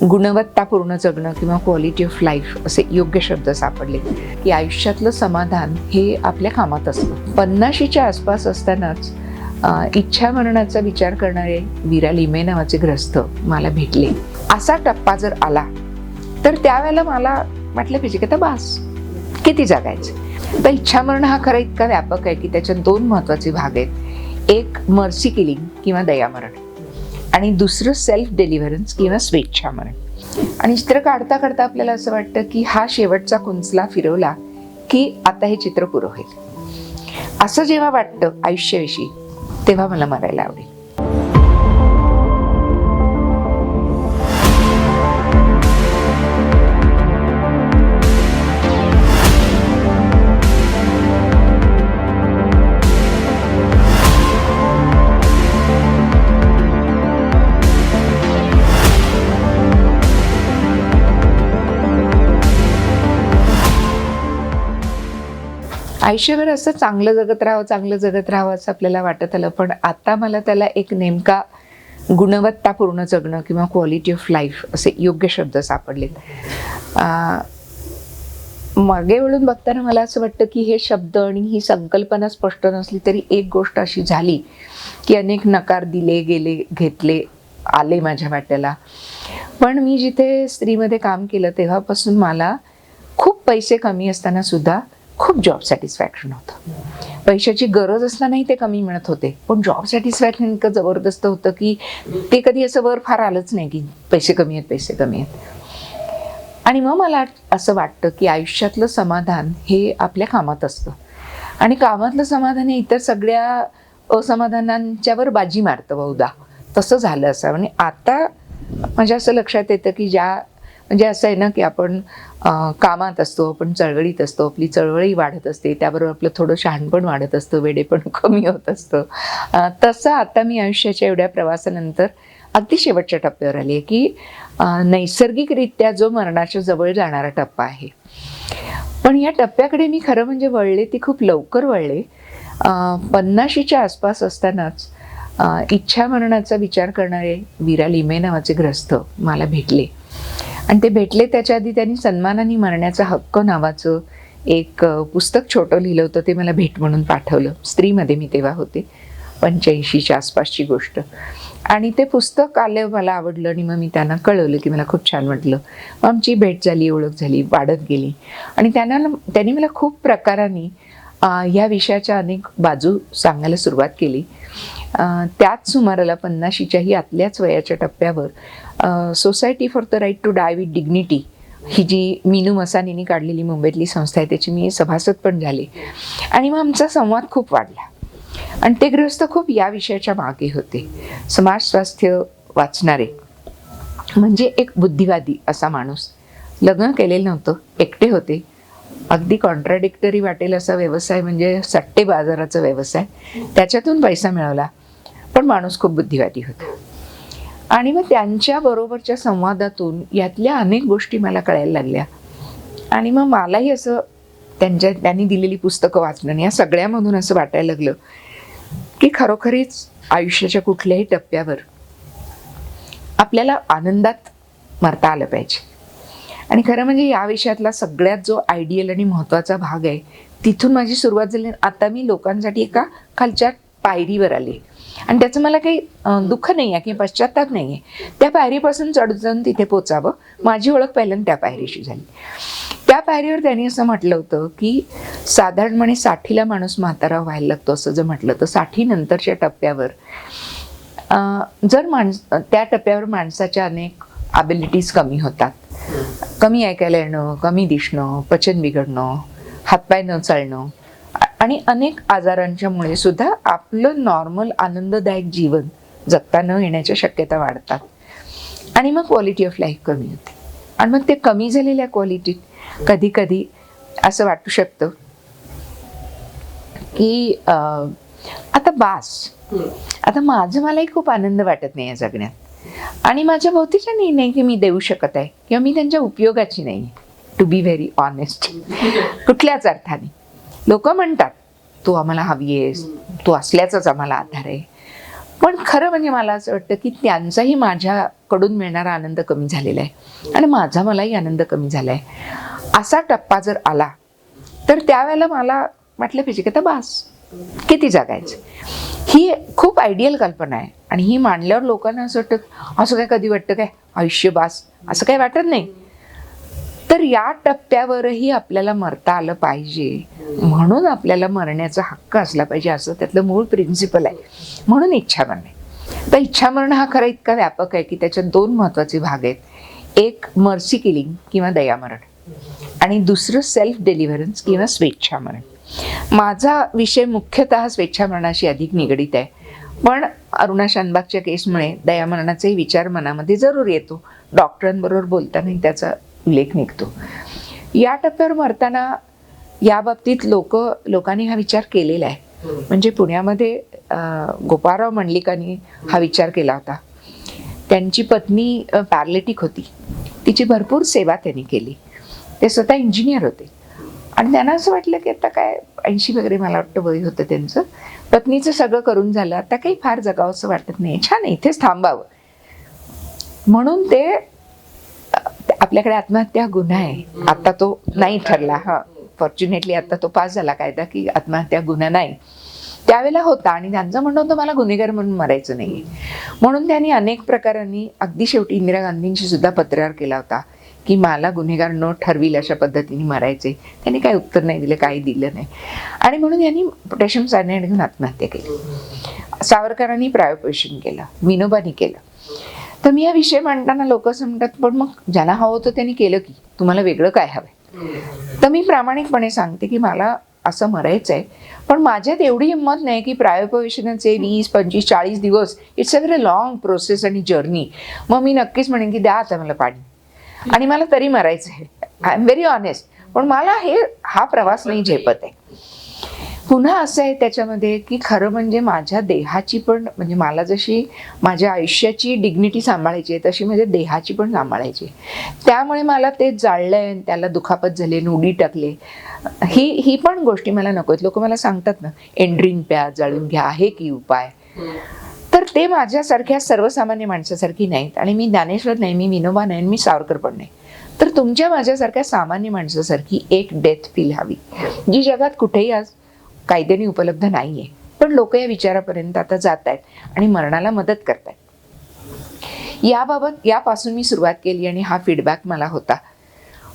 गुणवत्तापूर्ण जगणं किंवा क्वालिटी ऑफ लाईफ असे योग्य शब्द सापडले. की आयुष्यातलं समाधान हे आपल्या कामात असतं. पन्नाशीच्या आसपास असतानाच इच्छा मरणाचा विचार करणारे विरा लिमे नावाचे ग्रस्त मला भेटले. असा टप्पा जर आला तर त्यावेळेला मला वाटलं पाहिजे की आता बास किती जगायचं? तर इच्छा मरण हा खरा इतका व्यापक आहे की त्याच्यात दोन महत्त्वाचे भाग आहेत. एक मर्सी किलिंग किंवा दयामरण आणि दुसरं सेल्फ डिलिव्हरन्स किंवा स्वेच्छा स्वेच्छामरण आणि चित्र काढता काढता आपल्याला असं वाटतं की हा शेवटचा कुंचला फिरवला की आता हे चित्र पुरं होईल. असं जेव्हा वाटतं आयुष्याविषयी तेव्हा मला मरायला आवडेल. आयुष्यभर असं चांगलं जगत राहावं चांगलं जगत राहावं असं आपल्याला वाटत आलं. पण आता मला त्याला एक नेमका गुणवत्तापूर्ण जगणं किंवा क्वालिटी ऑफ लाईफ असे योग्य शब्द सापडलेत. मागे वळून बघताना मला असं वाटतं की हे शब्द आणि ही संकल्पना स्पष्ट नसली तरी एक गोष्ट अशी झाली की अनेक नकार दिले गेले घेतले आले माझ्या वाट्याला. पण मी जिथे स्त्रीमध्ये काम केलं तेव्हापासून मला खूप पैसे कमी असताना सुद्धा खूप जॉब सॅटिस्फॅक्शन होतं. पैशाची गरज असतानाही ते कमी मिळत होते. पण जॉब सॅटिस्फॅक्शन इतकं जबरदस्त होतं की ते कधी असं वर फार आलंच नाही की पैसे कमी आहेत पैसे कमी आहेत. आणि मग मला असं वाटतं की आयुष्यातलं समाधान हे आपल्या कामात असतं. आणि कामातलं समाधान हे इतर सगळ्या असमाधानांच्यावर बाजी मारतं बहुधा तसं झालं असं. आणि आता म्हणजे असं लक्षात येतं की ज्या म्हणजे असं आहे ना की आपण कामात असतो आपण चळवळीत असतो आपली चळवळी वाढत असते त्याबरोबर आपलं थोडं शहाणपण वाढत असतं वेडेपण कमी होत असतं. तसं आता मी आयुष्याच्या एवढ्या प्रवासानंतर अगदी शेवटच्या टप्प्यावर आली आहे की नैसर्गिकरित्या जो मरणाच्या जवळ जाणारा टप्पा आहे. पण या टप्प्याकडे मी खरं म्हणजे वळले ती खूप लवकर वळले. पन्नाशीच्या आसपास असतानाच इच्छा मरणाचा विचार करणारे वीरा लिमे नावाचे ग्रस्त मला भेटले. आणि ते भेटले त्याच्या आधी त्यांनी सन्मानाने मरण्याचा हक्क नावाचं एक पुस्तक छोटं लिहिलं होतं ते मला भेट म्हणून पाठवलं. स्त्रीमध्ये मी तेव्हा होते. पंच्याऐंशीच्या आसपासची गोष्ट. आणि ते पुस्तक आलं मला आवडलं आणि मग मी त्यांना कळवलं की मला खूप छान वाटलं. मग आमची भेट झाली ओळख झाली वाढत गेली. आणि त्यांना त्यांनी मला खूप प्रकाराने ह्या विषयाच्या अनेक बाजू सांगायला सुरुवात केली. त्याच सुमाराला पन्नाशीच्याही आतल्याच वयाच्या टप्प्यावर society for the right to die with dignity ही जी मीनू मसानीने काढलेली मुंबईतली संस्था आहे त्याची मी सभासद पण झाले. आणि मग आमचा संवाद खूप वाढला. आणि ते गृहस्थ खूप या विषयाच्या मागे होते. समाज स्वास्थ्य वाचणारे. म्हणजे एक बुद्धिवादी असा माणूस. लग्न केलेलं नव्हतं एकटे होते. अगदी कॉन्ट्राडिक्टरी वाटेल असा व्यवसाय म्हणजे सट्टे बाजाराचा व्यवसाय. त्याच्यातून पैसा मिळवला. पण माणूस खूप बुद्धिवादी होता. आणि मग त्यांच्या बरोबरच्या संवादातून यातल्या अनेक गोष्टी मला कळायला लागल्या. आणि मग मलाही असं त्यांच्या त्यांनी दिलेली पुस्तकं वाचणं आणि या सगळ्यामधून असं वाटायला लागलं की खरोखरीच आयुष्याच्या कुठल्याही टप्प्यावर आपल्याला आनंदात मरता आलं पाहिजे. आणि खरं म्हणजे या विषयातला सगळ्यात जो आयडियल आणि महत्त्वाचा भाग आहे तिथून माझी सुरुवात झाली. आता मी लोकांसाठी एका खालच्या पायरीवर आले. आणि त्याचं मला काही दुःख नाही आहे किंवा पश्चाताप नाही आहे त्या पायरीपासून चढ जाऊन तिथे पोचावं. माझी ओळख पहिल्यांदा त्या पायरीशी झाली. त्या पायरीवर त्यांनी असं म्हटलं होतं की साधारणपणे साठीला माणूस म्हातारा व्हायला लागतो असं जर म्हटलं तर साठी नंतरच्या टप्प्यावर. जर माणस त्या टप्प्यावर माणसाच्या अनेक ॲबिलिटीज कमी होतात. कमी ऐकायला येणं कमी दिसणं पचन बिघडणं हातपाय न चालणं आणि अनेक आजारांच्यामुळे सुद्धा आपलं नॉर्मल आनंददायक जीवन जगता न येण्याच्या शक्यता वाढतात. आणि मग क्वालिटी ऑफ लाईफ कमी होते. आणि मग ते कमी झालेल्या क्वालिटीत कधी कधी असं वाटू शकतं की आता बास. आता माझं मलाही खूप आनंद वाटत नाही या जगण्यात. आणि माझ्या भोवतीच्या नाही नाही की मी देऊ शकत आहे किंवा मी त्यांच्या उपयोगाची नाही टू बी व्हेरी ऑनेस्ट कुठल्याच अर्थाने. लोक म्हणतात तू आम्हाला हवी आहेस तू असल्याचाच आम्हाला आधार आहे. पण खरं म्हणजे मला असं वाटतं की त्यांचाही माझ्याकडून मिळणारा आनंद कमी झालेला आहे. आणि माझा मलाही आनंद कमी झाला आहे. असा टप्पा जर आला तर त्यावेळेला मला वाटलं पाहिजे की आता बास किती जागायचं? ही खूप आयडियल कल्पना आहे. आणि ही मांडल्यावर लोकांना असं वाटतं असं काय कधी वाटतं काय? आयुष्य बास. असं काही वाटत नाही. तर या टप्प्यावरही आपल्याला मरता आलं पाहिजे. म्हणून आपल्याला मरण्याचा हक्क असला पाहिजे असं त्यातलं मूळ प्रिन्सिपल आहे. म्हणून इच्छामरण आहे तर इच्छा मरण हा खरा इतका व्यापक आहे की त्याच्यात दोन महत्त्वाचे भाग आहेत. एक मर्सी किलिंग किंवा दयामरण आणि दुसरं सेल्फ डिलिव्हरन्स किंवा स्वेच्छामरण माझा विषय मुख्यतः स्वेच्छामरणाशी अधिक निगडीत आहे. पण अरुणा शानबागच्या केसमुळे दयामरणाचाही विचार मनामध्ये जरूर येतो. डॉक्टरांबरोबर बोलतानाही त्याचा उल्लेख निघतो. या टप्प्यावर मरताना या बाबतीत लोक लोकांनी हा विचार केलेला आहे. म्हणजे पुण्यामध्ये गोपाळराव मंडलिकांनी हा विचार केला होता. त्यांची पत्नी पॅरलेटिक होती. तिची भरपूर सेवा त्यांनी केली. ते स्वतः इंजिनियर होते. आणि त्यांना असं वाटलं की आता काय ऐंशी वगैरे मला वाटतं वय होतं त्यांचं. पत्नीचं सगळं करून झालं. आता काही फार जगावं असं वाटत नाही छान इथेच थांबावं. म्हणून ते आपल्याकडे आत्महत्या गुन्हा आहे. आता तो नाही ठरला. हा. फॉर्च्युनेटली आता तो पास झाला कायदा की आत्महत्या गुन्हा नाही. त्यावेळेला होता आणि त्यांचं म्हणणं होतं मला गुन्हेगार म्हणून मरायचं नाही. म्हणून त्यांनी अनेक प्रकारांनी अगदी शेवटी इंदिरा गांधींशी सुद्धा पत्रार केला होता की मला गुन्हेगार न ठरविल अशा पद्धतीने मरायचे. त्यांनी काही उत्तर नाही दिलं काही दिलं नाही. आणि म्हणून यांनी पोटॅशियम सायनाईड घेऊन आत्महत्या केली. सावरकरांनी प्रायोपोषण केलं विनोबानी केलं. तर मी हा विषय मांडताना लोक असं म्हणतात पण मग ज्यांना हवं होतं त्यांनी केलं की. तुम्हाला वेगळं काय हवंय? तर मी प्रामाणिकपणे सांगते की मला असं मरायचं आहे पण माझ्यात एवढी हिंमत नाही की प्रायोपवेशनाचे वीस पंचवीस चाळीस दिवस it's a very long process आणि जर्नी मग मी नक्कीच म्हणेन की द्या आता मला पाणी. आणि मला तरी मरायचं आहे आय एम व्हेरी ऑनेस्ट पण मला हे हा प्रवास नाही झेपत आहे. पुन्हा असं आहे त्याच्यामध्ये की खरं म्हणजे माझ्या देहाची पण म्हणजे मला जशी माझ्या आयुष्याची डिग्निटी सांभाळायची आहे तशी माझ्या देहाची पण सांभाळायची आहे. त्यामुळे मला ते जाळलंय आणि त्याला दुखापत झाली उडी टाकले. ही ही पण गोष्टी मला नको आहेत. लोक मला सांगतात ना एंड्रीन प्या जाळून घ्या आहे की उपाय? तर ते माझ्यासारख्या सर्वसामान्य माणसासारखी नाहीत. आणि मी ज्ञानेश्वर नाही मी विनोबा नाही मी सावरकर पण नाही. तर तुमच्या माझ्यासारख्या सामान्य माणसासारखी एक डेथ फील हवी. जी जगात कुठेही आज कायद्याने उपलब्ध नाही आहे पण लोक या विचारापर्यंत आता जात आहेत आणि मरणाला मदत करत आहेत याबाबत यापासून मी सुरुवात केली आणि हा फीडबॅक मला होता.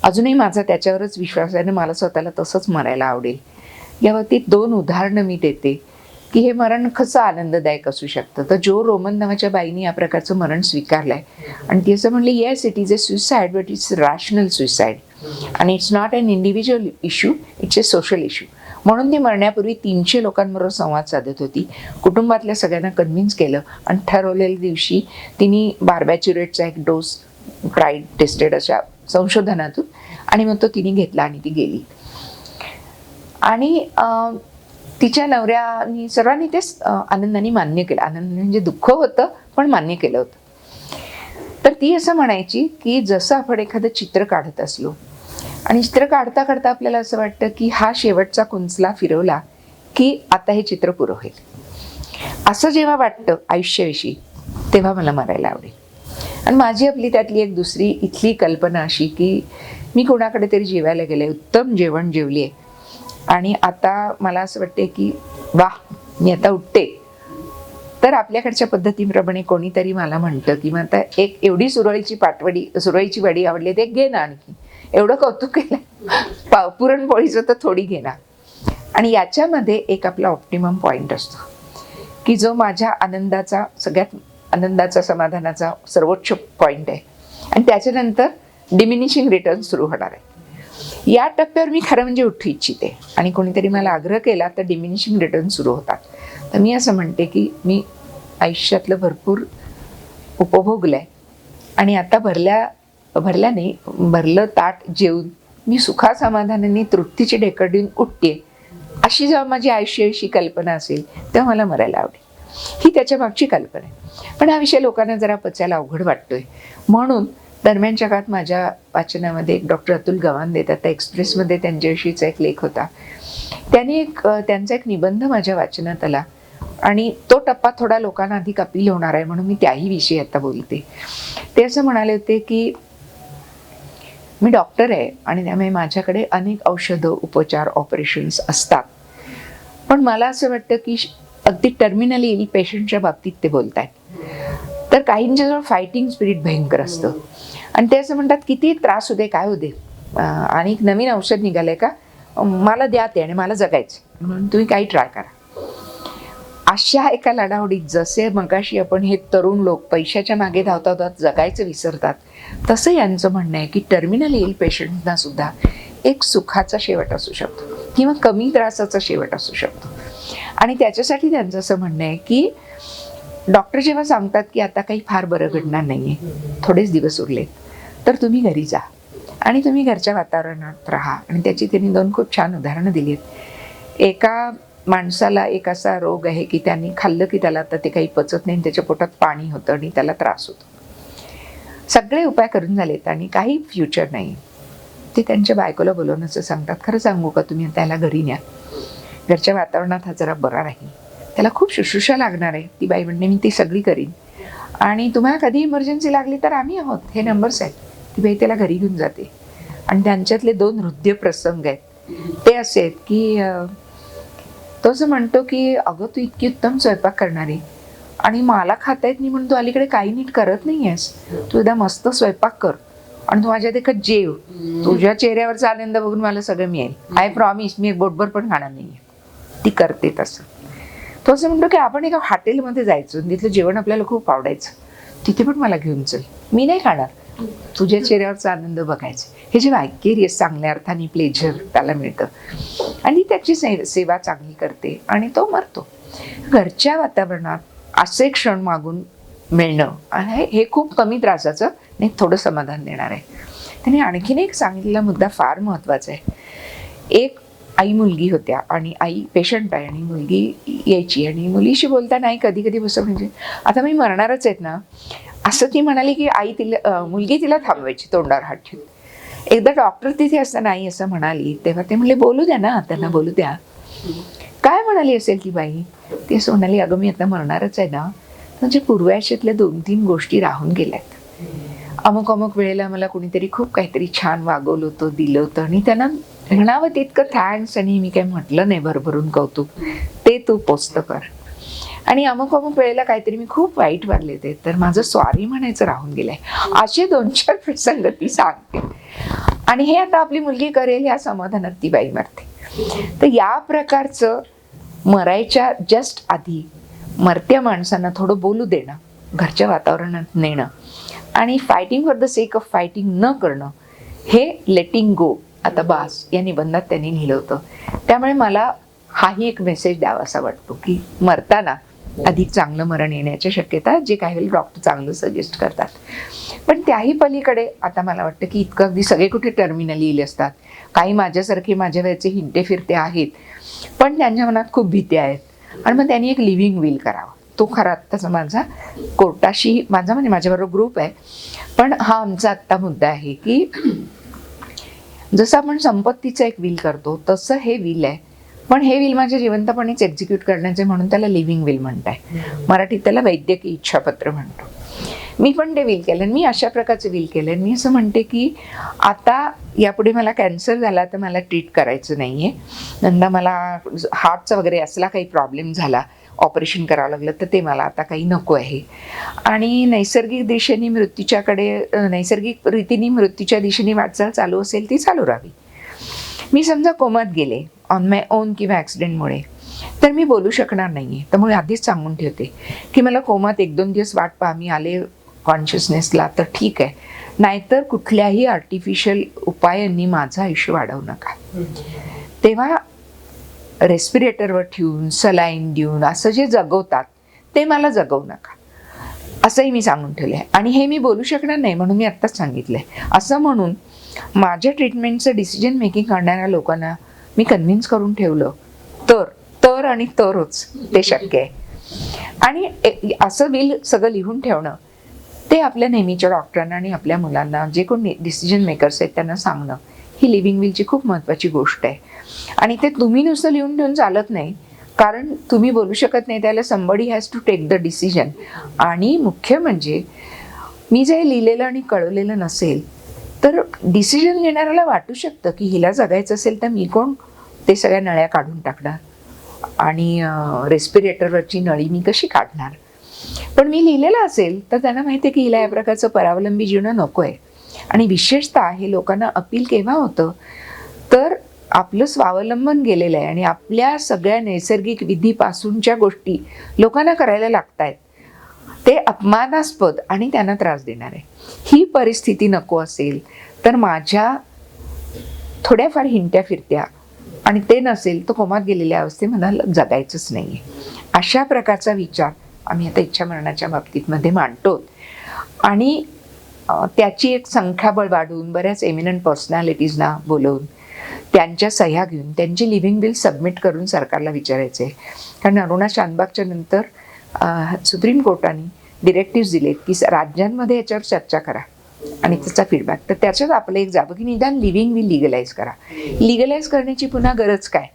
अजूनही माझा त्याच्यावरच विश्वास आहे आणि मला स्वतःला तसंच मरायला आवडेल. या बाबतीत दोन उदाहरणं मी देते की हे मरण कसं आनंददायक असू शकतं? तर जो रोमन नावाच्या बाईने या प्रकारचं मरण स्वीकारलं आहे आणि ती असं म्हणली yes it is a suicide but it's rational suicide आणि it's not an individual issue it's a social issue म्हणून ती मरण्यापूर्वी तीनशे लोकांबरोबर संवाद साधत होती. कुटुंबातल्या सगळ्यांना कन्व्हिन्स केलं आणि ठरवलेल्या दिवशी तिने बार्बॅच्युरेटचा एक डोस ट्राईड टेस्टेड अशा संशोधनातून आणि मग तो तिने घेतला आणि ती गेली. आणि तिच्या नवऱ्यानी सर्वांनी ते आनंदाने मान्य केलं. आनंद म्हणजे दुःख होतं पण मान्य केलं होतं. तर ती असं म्हणायची की जसं आपण एखादं चित्र काढत असलो आणि चित्र काढता काढता आपल्याला असं वाटतं की हा शेवटचा कुंचला फिरवला की आता हे चित्र पुरं होईल. असं जेव्हा वाटतं आयुष्याविषयी तेव्हा मला मरायला आवडेल. आणि माझी आपली त्यातली एक दुसरी इथली कल्पना अशी की मी कोणाकडे तरी जेवायला गेले उत्तम जेवण जेवली आहे आणि आता मला असं वाटते की वा मी आता उठते. तर आपल्याकडच्या पद्धतीप्रमाणे कोणीतरी मला म्हणतं की मग आता एक एवढी सुरळीची पाटवडी सुरळीची वडी आवडली ते घे ना आणखी. एवढं कौतुक केलं. पुरणपोळीचं तर थोडी घेणार. आणि याच्यामध्ये एक आपला ऑप्टिमम पॉईंट असतो. की जो माझ्या आनंदाचा सगळ्यात आनंदाचा समाधानाचा सर्वोच्च पॉईंट आहे. आणि त्याच्यानंतर डिमिनिशिंग रिटर्न सुरू होणार आहे. या टप्प्यावर मी खरं म्हणजे उठू इच्छिते. आणि कोणीतरी मला आग्रह केला तर डिमिनिशिंग रिटर्न सुरू होतात. तर मी असं म्हणते की मी आयुष्यातलं भरपूर उपभोगलं आहे आणि आता भरल्या भरल्याने भरलं ताट जेवून मी सुखासमाधानाने तृप्तीची ढेकडून उठते. अशी जेव्हा माझी आयुष्याविषयी कल्पना असेल तेव्हा मला मरायला आवडेल. ही त्याच्या मागची कल्पना आहे. पण हा विषय लोकांना जरा पचायला अवघड वाटतोय. म्हणून दरम्यानच्या काळात माझ्या वाचनामध्ये एक डॉक्टर अतुल गवान देतात त्या एक्सप्रेसमध्ये त्यांच्याविषयीचा एक लेख होता. त्यांनी एक त्यांचा एक निबंध माझ्या वाचनात आला. आणि तो टप्पा थोडा लोकांना अधिक अपील होणार आहे म्हणून मी त्याही विषयी आता बोलते. ते असं म्हणाले होते की मी डॉक्टर आहे आणि त्यामुळे माझ्याकडे अनेक औषधं उपचार ऑपरेशन्स असतात. पण मला असं वाटतं की श- अगदी टर्मिनली येईल पेशंटच्या बाबतीत ते बोलत आहेत तर काहींच्याजवळ फायटिंग स्पिरिट भयंकर असतं. आणि ते असं म्हणतात किती त्रास होते काय होते आणि एक नवीन औषध निघालं आहे का? मला द्या ते आणि मला जगायचं म्हणून तुम्ही काही ट्राय करा. अशा एका लढावडीत जसे मगाशी आपण हे तरुण लोक पैशाच्या मागे धावता धावत जगायचं विसरतात तसं यांचं म्हणणं आहे की टर्मिनल येईल पेशंटना सुद्धा एक सुखाचा शेवट असू शकतो किंवा कमी त्रासाचा शेवट असू शकतो. आणि त्याच्यासाठी त्यांचं असं म्हणणं आहे की डॉक्टर जेव्हा सांगतात की आता काही फार बरं घडणार नाही आहे थोडेच दिवस उरलेत तर तुम्ही घरी जा आणि तुम्ही घरच्या वातावरणात राहा. आणि त्याची त्यांनी दोन खूप छान उदाहरणं दिली आहेत. एका माणसाला एक असा रोग आहे की त्यांनी खाल्लं की त्याला आता ते काही पचत नाही आणि त्याच्या पोटात पाणी होतं आणि त्याला त्रास होतो. सगळे उपाय करून झालेत आणि काही फ्युचर नाही. ते त्यांच्या बायकोला बोलवून असं सांगतात खरं सांगू का तुम्ही? त्याला घरी न्या. घरच्या वातावरणात हा जरा बरा राहील. त्याला खूप शुश्रूषा लागणार आहे. ती बाई म्हणणे मी ती सगळी करीन. आणि तुम्हाला कधी इमर्जन्सी लागली तर आम्ही आहोत. हे नंबर्स आहेत. ती बाई त्याला घरी घेऊन जाते. आणि त्यांच्यातले दोन हृदय प्रसंग आहेत. ते असे आहेत की तो असं म्हणतो की अगं तू इतकी उत्तम स्वयंपाक करणारी. आणि मला खाता येत नाही म्हणून तू अलीकडे काही नीट करत नाही आहेस तू एकदा मस्त स्वयंपाक कर. आणि तू माझ्या देखत जेव. तुझ्या चेहऱ्यावरचा आनंद बघून मला सगळं मिळेल. आय प्रॉमिस मी एक बोटभर पण खाणार नाहीये. ती करते तसं. तो असं म्हणतो की आपण एका हॉटेलमध्ये जायचो. आणि तिथलं जेवण आपल्याला खूप आवडायचं. तिथे पण मला घेऊन चल. मी नाही खाणार. तुझ्या चेहऱ्यावरचा आनंद बघायचा. हे जे वायकेरियस चांगल्या अर्थाने प्लेजर त्याला मिळतं. आणि त्याची से सेवा चांगली करते आणि तो मरतो. घरच्या वातावरणात असे क्षण मागून मिळणं आणि हे- खूप कमी त्रासाचं आणि थोडं समाधान देणार आहे. त्याने आणखीन एक सांगितलेला मुद्दा फार महत्त्वाचा आहे. एक आई मुलगी होत्या आणि आई पेशंट आहे आणि मुलगी यायची आणि मुलीशी बोलताना आई कधी कधी बसं म्हणजे आता मी मरणारच आहेत ना असं ती म्हणाली की आई तिला मुलगी तिला थांबवायची तोंडावर हात ठेवून. एकदा डॉक्टर तिथे असताना आई असं म्हणाली तेव्हा ते म्हणले बोलू द्या ना त्यांना बोलू द्या. काय म्हणाली असेल ती बाई? ती असं म्हणाली अगं मी आता मरणारच आहे ना. म्हणजे पूर्वायशातल्या दोन तीन गोष्टी राहून गेल्यात. अमुक अमुक वेळेला मला कुणीतरी खूप काहीतरी छान वागवलं होतं दिलं होतं आणि त्यांना म्हणावं तितकं थँक्स आणि मी काही म्हटलं नाही भरभरून कौतुक. ते तू पोचतं कर. आणि अमुक अमुक वेळेला काहीतरी मी खूप वाईट वागले ते. तर माझं सॉरी म्हणायचं राहून गेलंय. असे दोन चार प्रसंग ती सांगते. आणि हे आता आपली मुलगी करेल या समाधानात ती बाई मरते. तर या प्रकारचं मरायच्या जस्ट आधी मरत्या माणसांना थोडं बोलू देणं घरच्या वातावरणात नेणं आणि fighting for the sake of fighting न करणं हे लेटिंग गो आता बास या निबंधात त्यांनी लिहिलं होतं. त्यामुळे मला हाही एक मेसेज द्यावासा वाटतो की मरताना हो. अधिक चांगलं मरण येण्याच्या शक्यता जे काही होईल डॉक्टर चांगलं सजेस्ट करतात. पण त्याही पलीकडे आता मला वाटतं की इतकं अगदी सगळे कुठे टर्मिनल येईल असतात. काही माझ्यासारखे माझ्या वेळेचे हिंटे फिरते आहेत. पण त्यांच्या मनात खूप भीती आहेत. आणि मग त्यांनी एक लिव्हिंग विल करावा. तो खरा आत्ताचा माझा कोर्टाशी माझा म्हणजे माझ्याबरोबर ग्रुप आहे. पण हा आमचा आत्ता मुद्दा आहे की जसं आपण संपत्तीचं एक विल करतो तसं हे विल आहे. पण हे विल माझ्या जिवंतपणेच एक्झिक्यूट करण्याचे म्हणून त्याला लिव्हिंग विल म्हणताय. मराठीत त्याला वैद्यकीय इच्छापत्र म्हणतो. मी पण ते विल केलं मी अशा प्रकारचं विल केलं मी असं म्हणते की आता यापुढे मला कॅन्सर झाला तर मला ट्रीट करायचं नाही आहे नंतर मला हार्टचा वगैरे असला काही प्रॉब्लेम झाला ऑपरेशन करावं लागलं तर ते मला आता काही नको आहे. आणि नैसर्गिक दिशेने मृत्यूच्याकडे नैसर्गिक रीतीने मृत्यूच्या दिशेने वाटचाल चालू असेल ती चालू राहावी. मी समजा कोमात गेले. ऑन माय ओन किंवा ॲक्सिडेंटमुळे तर मी बोलू शकणार नाही आहे त्यामुळे आधीच सांगून ठेवते की मला कोमात एक दोन दिवस वाट पहा मी आले कॉन्शियसनेसला तर ठीक आहे. नाहीतर कुठल्याही आर्टिफिशियल उपायांनी माझं आयुष्य वाढवू नका. तेव्हा रेस्पिरेटरवर ठेवून सलाईन देऊन असं जे जगवतात ते मला जगवू नका. असंही मी सांगून ठेवलं आहे आणि हे मी बोलू शकणार नाही म्हणून मी आत्ताच सांगितलं आहे असं म्हणून माझ्या ट्रीटमेंटचं डिसिजन मेकिंग करणाऱ्या लोकांना मी कन्व्हिन्स करून ठेवलं. तर तर आणि तरच ते शक्य आहे. आणि असं बिल सगळं लिहून ठेवणं ते आपल्या नेहमीच्या डॉक्टरांना आणि आपल्या मुलांना जे कोण डिसिजन मेकर्स आहेत त्यांना सांगणं ही लिव्हिंग विलची खूप महत्त्वाची गोष्ट आहे. आणि ते तुम्ही नुसतं लिहून ठेवून चालत नाही कारण तुम्ही बोलू शकत नाही त्याला somebody has to take the decision आणि मुख्य म्हणजे मी जे लिहिलेलं आणि कळवलेलं नसेल तर डिसिजन घेणाऱ्याला वाटू शकतं की हिला जगायचं असेल तर मी कोण? ते सगळ्या नळ्या काढून टाकणार. आणि रेस्पिरेटरवरची नळी मी कशी काढणार? पण मी लिहिलेलं असेल तर त्यांना माहिती आहे की हिला या प्रकारचं परावलंबी जीवन नको आहे आणि विशेषतः हे लोकांना अपील केव्हा होतं? तर आपलं स्वावलंबन गेलेलं आहे आणि आपल्या सगळ्या नैसर्गिक विधीपासूनच्या गोष्टी लोकांना करायला लागत आहेत ते अपमानास्पद आणि त्यांना त्रास देणार आहे. ही परिस्थिती नको असेल तर माझ्या थोड्याफार हिंट्या फिरत्या आणि ते नसेल तर कोमात गेलेल्या अवस्थेत मला जगायचंच नाही आहे अशा प्रकारचा विचार आम्ही आता इच्छा मरणाच्या बाबतीतमध्ये मांडतो आणि त्याची एक संख्याबळ वाढवून बऱ्याच एमिनंट पर्सनॅलिटीजना बोलवून त्यांच्या सह्या घेऊन त्यांची लिव्हिंग बिल सबमिट करून सरकारला विचारायचे कारण अरुणा शानबागच्या नंतर सुप्रीम कोर्टाने डिरेक्टिव्ह दिलेत की स- राज्यांमध्ये याच्यावर चर्चा करा आणि त्याचा फीडबॅक तर त्याच्यात आपलं एक जावं की निदान लिव्हिंग विल लिगलाइज करा. लिगलाइज करण्याची पुन्हा गरज काय?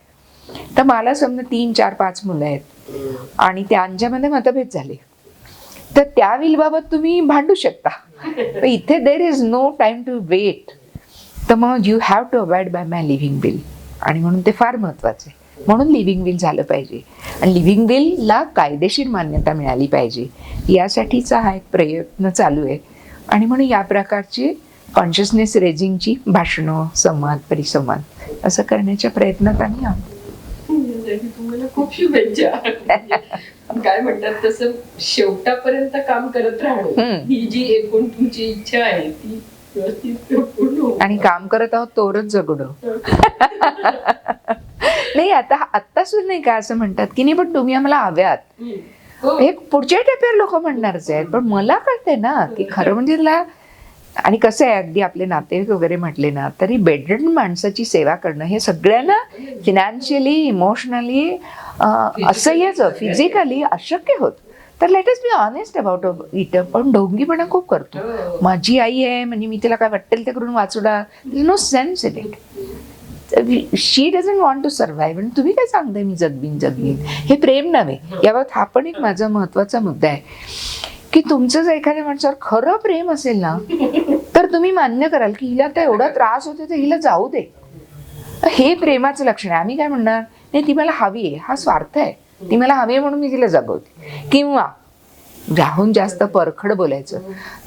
तर मला समजा तीन चार पाच मुलं आहेत आणि त्यांच्यामध्ये मतभेद झाले. तर त्या विलबाबत तुम्ही भांडू शकता. इथे there is no time to wait तर मग you have to avoid by my living will आणि म्हणून ते फार महत्त्वाचे आहे. म्हणून लिव्हिंग बिल झालं पाहिजे. आणि लिव्हिंग बिलला कायदेशीर मान्यता मिळाली पाहिजे. यासाठीचा हा एक प्रयत्न चालू आहे. आणि म्हणून या प्रकारची कॉन्शियसनेस रेजिंगची भाषणं संवाद परिसंवाद असं करण्याच्या प्रयत्नात आम्ही आहोत. तुम्हाला खूप शुभेच्छा. काय म्हणतात तसं शेवटापर्यंत काम करत राहणं. ही जी एकूण तुमची इच्छा आहे ती व्यवस्थित पूर्ण होईल. आणि काम करत आहोत तोरच जगणं. नाही आता आत्ता सुद्धा नाही का असं म्हणतात की नाही पण तुम्ही आम्हाला हव्यात. हो. हे पुढच्या टप्प्यावर लोक म्हणणारच आहेत. पण मला कळतंय ना की खरं म्हणजे तुला आणि कसं आहे अगदी आपले नातेवाईक वगैरे म्हटले ना तरी बेडरेड माणसाची सेवा करणं हे सगळ्यांना फिनान्शियली इमोशनली असह्यच फिजिकली अशक्य होत तर let us be honest about it पण ढोंगीपणा खूप करतो. हो. माझी आई आहे म्हणजे मी तिला काय वाटेल ते करून वाचवणार no. Sense in it she doesn't want to survive आणि तुम्ही काय सांगताय मी जगबीन जगबीन हे प्रेम नव्हे. याबाबत हा पण एक माझा महत्त्वाचा मुद्दा आहे. की तुमचं जर एखाद्या माणसावर खरं प्रेम असेल ना तर तुम्ही मान्य कराल की हिला आता एवढा त्रास होतो तर हिला जाऊ दे. हे प्रेमाचं लक्षण आहे. आम्ही काय म्हणणार? नाही ती मला हवी आहे. हा स्वार्थ आहे. ती मला हवी आहे म्हणून मी तिला जगवते. किंवा राहून जास्त परखड बोलायचं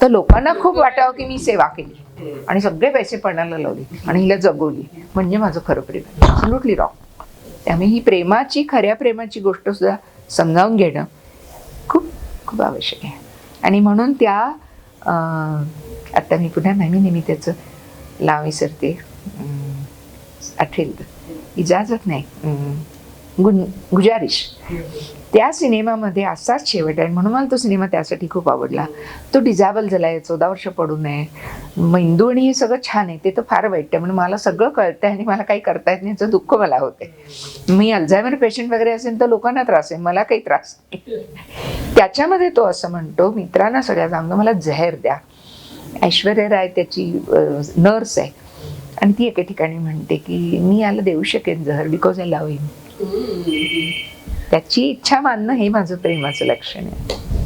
तर लोकांना खूप वाटावं की मी सेवा केली. आणि सगळे पैसे पणाला लावले आणि हिला जगवली. म्हणजे माझं खरं प्रेम ॲब्सोल्युटली रॉंग त्यामुळे ही प्रेमाची खऱ्या प्रेमाची गोष्ट सुद्धा समजावून घेणं खूप खूप आवश्यक आहे. आणि म्हणून त्या आता मी पुन्हा नेहमी नेहमी त्याचं लाव विसरते. अं, आठवेल. इजाजत नाही. गुन गुजारिश. त्या सिनेमामध्ये असाच शेवट आहे. म्हणून मला तो सिनेमा त्यासाठी खूप आवडला. तो डिझाबल झाला आहे चौदा वर्ष पडू नये. मेंदू आणि हे सगळं छान आहे. ते तर फार वाईट आहे. म्हणून मला सगळं कळतंय आणि मला काही करता येत नाही. याचं दुःख मला होते मी अल्झायमर पेशंट वगैरे असेल तर लोकांना त्रास आहे. मला काही त्रास नाही. त्याच्यामध्ये तो असं म्हणतो मित्रांना सगळ्या सांगतो मला जहर द्या. ऐश्वर्या राय त्याची नर्स आहे. आणि ती एके ठिकाणी म्हणते की मी याला देऊ शकेन जहर बिकॉज आय लव्ह हिम त्याची इच्छा मानणं हे माझं प्रेमाचं लक्षण आहे.